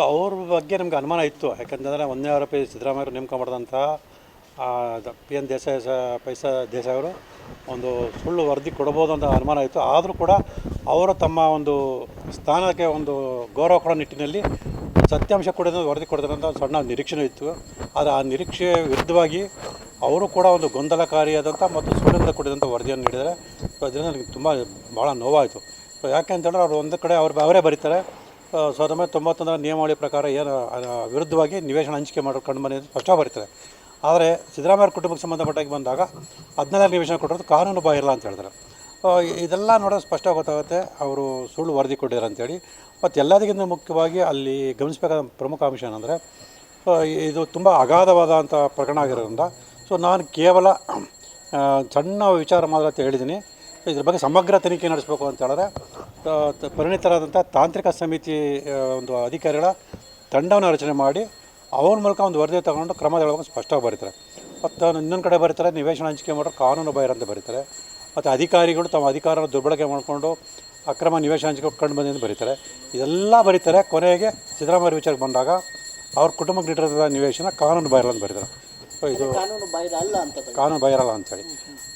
So ಅವ್ರ ಬಗ್ಗೆ ನಮ್ಗೆ ಅನುಮಾನ ಇತ್ತು. ಯಾಕಂತಂದರೆ ಒಂದನೇ ಪೈ ಸಿದ್ದರಾಮಯ್ಯರು ನೇಮಕ ಮಾಡಿದಂಥ ಪಿ ಎನ್ ದೇಸಾಯಿ ಸ, ಪೈಸಾ ದೇಸಾಯಿ ಅವರು ಒಂದು ಸುಳ್ಳು ವರದಿ ಕೊಡ್ಬೋದು ಅಂತ ಅನುಮಾನ ಇತ್ತು. ಆದರೂ ಕೂಡ ಅವರು ತಮ್ಮ ಒಂದು ಸ್ಥಾನಕ್ಕೆ ಒಂದು ಗೌರವ ಕೊಡೋ ನಿಟ್ಟಿನಲ್ಲಿ ಸತ್ಯಾಂಶ ಕೊಡೋದು ವರದಿ ಕೊಡ್ತಾರೆ ಅಂತ ಸಣ್ಣ ನಿರೀಕ್ಷೆನೂ ಇತ್ತು. ಆದರೆ ಆ ನಿರೀಕ್ಷೆ ವಿರುದ್ಧವಾಗಿ ಅವರು ಕೂಡ ಒಂದು ಗೊಂದಲಕಾರಿಯಾದಂಥ ಮತ್ತು ಸುಳ್ಳಿಂದ ಕೊಡಿದಂಥ ವರದಿಯನ್ನು ನೀಡಿದರೆ ಅದರಿಂದ ನನಗೆ ತುಂಬ ಭಾಳ ನೋವಾಯಿತು. ಸೊ ಯಾಕೆ ಅಂತಂದರೆ ಅವರು ಒಂದು ಕಡೆ ಅವ್ರು ಅವರೇ ಬರೀತಾರೆ. ಸಾವಿರದ ತೊಂಬತ್ತೊಂದರ ನಿಯಮಾವಳಿ ಪ್ರಕಾರ ಏನು ವಿರುದ್ಧವಾಗಿ ನಿವೇಶನ ಹಂಚಿಕೆ ಮಾಡೋ ಕಂಡು ಬಂದಿದ್ದು ಸ್ಪಷ್ಟ ಆದರೆ ಸಿದ್ದರಾಮಯ್ಯ ಕುಟುಂಬಕ್ಕೆ ಸಂಬಂಧಪಟ್ಟಾಗಿ ಬಂದಾಗ ಹದಿನಾಲ್ಕು ನಿವೇಶನ ಕೊಟ್ಟಿರೋದು ಕಾನೂನು ಬಾಹಿರಲ್ಲ ಅಂತ ಹೇಳಿದ್ರು ಇದೆಲ್ಲ ನೋಡೋದು ಸ್ಪಷ್ಟ ಗೊತ್ತಾಗುತ್ತೆ, ಅವರು ಸುಳ್ಳು ವರದಿ ಕೊಟ್ಟಿದ್ದಾರೆ ಅಂತೇಳಿ ಮತ್ತು ಎಲ್ಲದಕ್ಕಿಂತ ಮುಖ್ಯವಾಗಿ ಅಲ್ಲಿ ಗಮನಿಸಬೇಕಾದ ಪ್ರಮುಖ ಅಂಶ ಏನಂದರೆ ಇದು ತುಂಬ ಅಗಾಧವಾದಂಥ ಪ್ರಕರಣ ಆಗಿರೋದ್ರಿಂದ, ಸೊ ನಾನು ಕೇವಲ ಸಣ್ಣ ವಿಚಾರ ಮಾತ್ರ ಹೇಳಿದ್ದೀನಿ ಇದ್ರ ಬಗ್ಗೆ ಸಮಗ್ರ ತನಿಖೆ ನಡೆಸಬೇಕು ಅಂತ ಹೇಳಿದ್ರೆ ಪರಿಣಿತರಾದಂಥ ತಾಂತ್ರಿಕ ಸಮಿತಿ ಒಂದು ಅಧಿಕಾರಿಗಳ ತಂಡವನ್ನು ರಚನೆ ಮಾಡಿ ಅವ್ರ ಮೂಲಕ ಒಂದು ವರದಿ ತಗೊಂಡು ಕ್ರಮ ತಗೊಳ್ಳೋಕೆ ಸ್ಪಷ್ಟವಾಗಿ ಬರೀತಾರೆ. ಮತ್ತು ಇನ್ನೊಂದು ಕಡೆ ಬರೀತಾರೆ ನಿವೇಶನ ಹಂಚಿಕೆ ಮಾಡೋರು ಕಾನೂನು ಬಾಹಿರ ಅಂತ ಬರೀತಾರೆ. ಮತ್ತು ಅಧಿಕಾರಿಗಳು ತಮ್ಮ ಅಧಿಕಾರ ದುರ್ಬಳಕೆ ಮಾಡಿಕೊಂಡು ಅಕ್ರಮ ನಿವೇಶನ ಹಂಚಿಕೆ ಕಂಡು ಬಂದಿದ್ದು ಬರೀತಾರೆ. ಇದೆಲ್ಲ ಬರೀತಾರೆ ಕೊನೆಗೆ ಸಿದ್ದರಾಮಯ್ಯ ವಿಚಾರಕ್ಕೆ ಬಂದಾಗ ಅವ್ರ ಕುಟುಂಬಕ್ಕೆ ನೀಡಿರೋದ ನಿವೇಶನ ಕಾನೂನು ಬಾಹಿರ ಅಂತ ಬರೀತಾರೆ. ಇದು ಕಾನೂನು ಬಾಹಿರ ಅಲ್ಲ ಅಂತ ಬರೀ. ಕಾನೂನು ಬಾಹಿರಲ್ಲ ಅಂತೇಳಿ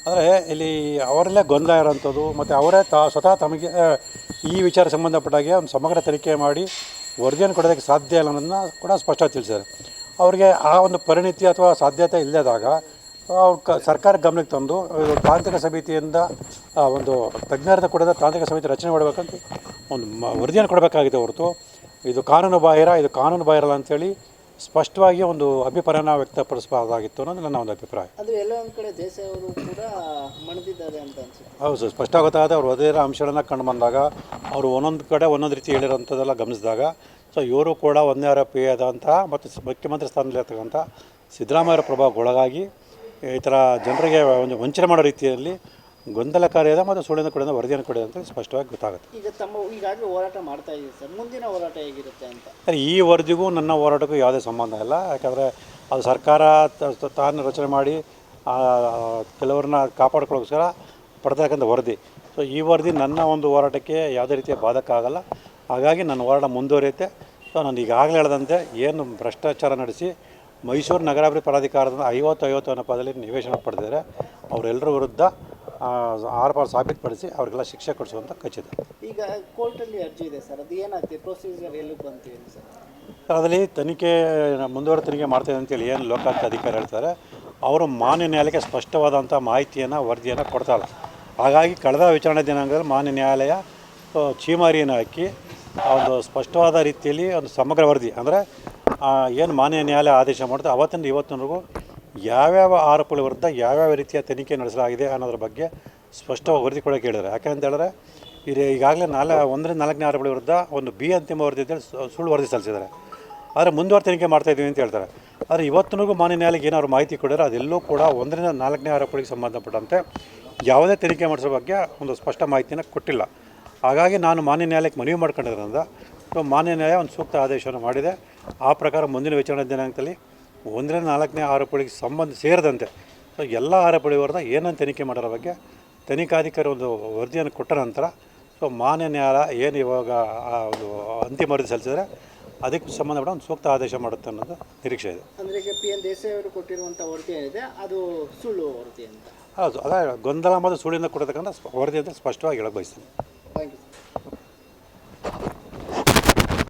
ಆದರೆ ಇಲ್ಲಿ ಅವರಲ್ಲೇ ಗೊಂದಲ ಇರೋಂಥದ್ದು, ಮತ್ತು ಅವರೇ ತಾ, ಸ್ವತಃ ತಮಗೆ ಈ ವಿಚಾರ ಸಂಬಂಧಪಟ್ಟಾಗೆ ಒಂದು ಸಮಗ್ರ ತನಿಖೆ ಮಾಡಿ ವರದಿಯನ್ನು ಕೊಡೋದಕ್ಕೆ ಸಾಧ್ಯ ಇಲ್ಲ ಅನ್ನೋದನ್ನ ಕೂಡ ಸ್ಪಷ್ಟ ತಿಳಿಸಿದ್ದಾರೆ. ಅವರಿಗೆ ಆ ಒಂದು ಪರಿಣಿತಿ ಅಥವಾ ಸಾಧ್ಯತೆ ಇಲ್ಲದಾಗ, ಅವ್ರು ಕ, ಸರ್ಕಾರ ಗಮನಕ್ಕೆ ತಂದು ತಾಂತ್ರಿಕ ಸಮಿತಿಯಿಂದ ಒಂದು ತಜ್ಞರದ ಕೊಡದ ತಾಂತ್ರಿಕ ಸಮಿತಿ ರಚನೆ ಮಾಡಬೇಕಂತ ಒಂದು ವರದಿಯನ್ನು ಕೊಡಬೇಕಾಗಿದೆ ಹೊರತು. ಇದು ಕಾನೂನು ಬಾಹಿರ, ಇದು ಕಾನೂನು ಬಾಹಿರಲ್ಲ ಅಂತೇಳಿ ಸ್ಪಷ್ಟವಾಗಿ ಒಂದು ಅಭಿಪ್ರಾಯನ ವ್ಯಕ್ತಪಡಿಸಬಾರ್ದಾಗಿತ್ತು ಅನ್ನೋದು ನನ್ನ ಒಂದು ಅಭಿಪ್ರಾಯ. ಅದು ಎಲ್ಲ ಒಂದ್ ಕಡೆ ದೇಸಾಯಿ ಅವರು ಕೂಡ ಮಣಿದಿದ್ದಾರೆ ಅಂತ ಅನ್ಸುತ್ತೆ. ಹೌದು ಸರ್ ಸ್ಪಷ್ಟ ಗೊತ್ತಾಗುತ್ತೆ ಅವರು ಅದೇ ಅಂಶಗಳನ್ನ ಕಂಡು ಬಂದಾಗ ಅವರು ಒಂದೊಂದು ಕಡೆ ಒಂದೊಂದು ರೀತಿ ಹೇಳಿರೋಂಥದ್ದೆಲ್ಲ ಗಮನಿಸಿದಾಗ ಸೊ ಇವರು ಕೂಡ ಒಂದೇ ಆರೋಪಿ ಆದಂತಹ ಮತ್ತು ಮುಖ್ಯಮಂತ್ರಿ ಸ್ಥಾನದಲ್ಲಿರ್ತಕ್ಕಂಥ ಪ್ರಭಾವಕ್ಕೆ ಒಳಗಾಗಿ ಈ ಥರ ಜನರಿಗೆ ಒಂದು ವಂಚನೆ ಮಾಡೋ ರೀತಿಯಲ್ಲಿ ಗೊಂದಲಕಾರಿಯಾದ ಮತ್ತು ಸುಳ್ಳಿನ ಕೊಡಿದ ವರದಿಯನ್ನು ಕೊಡಿದೆ ಅಂತ ಸ್ಪಷ್ಟವಾಗಿ ಗೊತ್ತಾಗುತ್ತೆ. ಈಗ ತಮ್ಮ ಈಗಾಗಲೇ ಹೋರಾಟ ಮಾಡ್ತಾ ಇದ್ದೀವಿ ಸರ್. ಮುಂದಿನ ಹೋರಾಟ ಹೇಗಿರುತ್ತೆ ಅಂತ? ಸರ್ ಈ ವರದಿಗೂ ನನ್ನ ಹೋರಾಟಕ್ಕೂ ಯಾವುದೇ ಸಂಬಂಧ ಇಲ್ಲ. ಯಾಕಂದರೆ ಅದು ಸರ್ಕಾರ ತಾನು ರಚನೆ ಮಾಡಿ ಕೆಲವ್ರನ್ನ ಕಾಪಾಡ್ಕೊಳ್ಳೋಸ್ಕರ ಪಡ್ತಕ್ಕಂಥ ವರದಿ. ಸೊ ಈ ವರದಿ ನನ್ನ ಒಂದು ಹೋರಾಟಕ್ಕೆ ಯಾವುದೇ ರೀತಿಯ ಬಾಧಕ ಆಗಲ್ಲ. ಹಾಗಾಗಿ ನನ್ನ ಹೋರಾಟ ಮುಂದುವರಿಯುತ್ತೆ. ಸೊ ನಾನು ಈಗಾಗಲೇ ಹೇಳದಂತೆ ಏನು ಭ್ರಷ್ಟಾಚಾರ ನಡೆಸಿ ಮೈಸೂರು ನಗರಾಭಿವೃದ್ಧಿ ಪ್ರಾಧಿಕಾರದಿಂದ ಐವತ್ತು ಐವತ್ತು ಅನ್ನೋ ಪದದಲ್ಲಿ ನಿವೇಶನ ಪಡೆದಿದ್ದಾರೆ. ಅವರೆಲ್ಲರ ವಿರುದ್ಧ ಆರೋಪ ಸಾಬೀತುಪಡಿಸಿ ಅವರಿಗೆಲ್ಲ ಶಿಕ್ಷೆ ಕೊಡಿಸುವಂಥ ಖಚಿತ. ಈಗ ಕೋರ್ಟಲ್ಲಿ ಅರ್ಜಿ ಇದೆ ಸರ್ ಅದು ಏನಾಗ್ತದೆ? ಪ್ರೊಸೀಜರ್ ಎಲ್ಲಿ ಬಂತು ಸರ್? ಸರ್ ಅದರಲ್ಲಿ ತನಿಖೆ ಮುಂದುವರೆ ತನಿಖೆ ಮಾಡ್ತಾಯಿದೆ ಅಂತೇಳಿ ಏನು ಲೋಕಾಯುಕ್ತ ಅಧಿಕಾರಿ ಹೇಳ್ತಾರೆ ಅವರು ಮಾನ್ಯ ನ್ಯಾಯಾಲಯಕ್ಕೆ ಸ್ಪಷ್ಟವಾದಂಥ ಮಾಹಿತಿಯನ್ನು ವರದಿಯನ್ನು ಕೊಡ್ತಾಯಿಲ್ಲ ಹಾಗಾಗಿ ಕಳೆದ ವಿಚಾರಣೆ ದಿನಾಂಕದಲ್ಲಿ ಮಾನ್ಯ ನ್ಯಾಯಾಲಯ ಛೀಮಾರಿಯನ್ನು ಚೀಮಾರಿಯನ್ನು ಹಾಕಿ ಒಂದು ಸ್ಪಷ್ಟವಾದ ರೀತಿಯಲ್ಲಿ ಒಂದು ಸಮಗ್ರ ವರದಿ ಅಂದರೆ ಏನು ಮಾನ್ಯ ನ್ಯಾಯಾಲಯ ಆದೇಶ ಮಾಡುತ್ತೆ ಅವತ್ತಿಂದ ಇವತ್ತಿನವರೆಗೂ ಯಾವ್ಯಾವ ಆರೋಪಗಳ ವಿರುದ್ಧ ಯಾವ್ಯಾವ ರೀತಿಯ ತನಿಖೆ ನಡೆಸಲಾಗಿದೆ ಅನ್ನೋದ್ರ ಬಗ್ಗೆ ಸ್ಪಷ್ಟವಾಗಿ ವರದಿ ಕೊಡೋಕೆ ಹೇಳಿದ್ದಾರೆ. ಯಾಕೆಂತ ಹೇಳಿದ್ರೆ ಇದು ಈಗಾಗಲೇ ನಾಲ್, ಒಂದರಿಂದ ನಾಲ್ಕನೇ ಆರೋಪಗಳ ವಿರುದ್ಧ ಒಂದು ಬಿ ಅಂತಿಮ ವರದಿ ಅಂತೇಳಿ ಸುಳ್ಳು ವರದಿ ಸಲ್ಲಿಸಿದ್ದಾರೆ. ಆದರೆ ಮುಂದುವರೆ ತನಿಖೆ ಮಾಡ್ತಾ ಇದ್ದೀವಿ ಅಂತ ಹೇಳ್ತಾರೆ. ಆದರೆ ಇವತ್ತಿನಗೂ ಮಾನ್ಯ ನ್ಯಾಯಾಲಯಕ್ಕೆ ಏನಾದ್ರು ಮಾಹಿತಿ ಕೊಡಿದ್ರೆ ಅದೆಲ್ಲೂ ಕೂಡ ಒಂದರಿಂದ ನಾಲ್ಕನೇ ಆರೋಪಗಳಿಗೆ ಸಂಬಂಧಪಟ್ಟಂತೆ ಯಾವುದೇ ತನಿಖೆ ಮಾಡಿಸೋ ಬಗ್ಗೆ ಒಂದು ಸ್ಪಷ್ಟ ಮಾಹಿತಿಯನ್ನು ಕೊಟ್ಟಿಲ್ಲ. ಹಾಗಾಗಿ ನಾನು ಮಾನ್ಯ ನ್ಯಾಯಾಲಯಕ್ಕೆ ಮನವಿ ಮಾಡ್ಕೊಂಡಿರೋದ್ರಿಂದ ಮಾನ್ಯ ನ್ಯಾಯ ಒಂದು ಸೂಕ್ತ ಆದೇಶವನ್ನು ಮಾಡಿದೆ. ಆ ಪ್ರಕಾರ ಮುಂದಿನ ವಿಚಾರಣೆ ದಿನಾಂಕದಲ್ಲಿ ಒಂದರಿಂದ ನಾಲ್ಕನೇ ಆರೋಪಗಳಿಗೆ ಸಂಬಂಧ ಸೇರಿದಂತೆ ಸೊ ಎಲ್ಲ ಆರೋಪಿ ವಿರುದ್ಧ ಏನನ್ನು ತನಿಖೆ ಮಾಡೋರ ಬಗ್ಗೆ ತನಿಖಾಧಿಕಾರಿ ಒಂದು ವರದಿಯನ್ನು ಕೊಟ್ಟ ನಂತರ ಸೊ ಮಾನ್ಯ ನ್ಯಾಯಾಲಯ ಏನು ಇವಾಗ ಆ ಒಂದು ಅಂತಿಮ ವರದಿ ಸಲ್ಲಿಸಿದ್ರೆ ಅದಕ್ಕೆ ಸಂಬಂಧಪಟ್ಟ ಒಂದು ಸೂಕ್ತ ಆದೇಶ ಮಾಡುತ್ತೆ ಅನ್ನೋದು ನಿರೀಕ್ಷೆ ಇದೆ. ಅಂದರೆ ಈಗ ಪಿ ಎನ್ ದೇಸಾಯಿ ಅವರು ಕೊಟ್ಟಿರುವಂಥ ವರದಿ ಏನಿದೆ ಅದು ಸುಳ್ಳು ವರದಿ ಅಂತ. ಹೌದು ಅದೇ ಗೊಂದಲ ಮತ್ತು ಸುಳ್ಳಿನ ಕೊಡತಕ್ಕಂಥ ವರದಿ ಅಂತ ಸ್ಪಷ್ಟವಾಗಿ ಹೇಳಕ್ಕೆ ಬಯಸ್ತೀನಿ. Thank you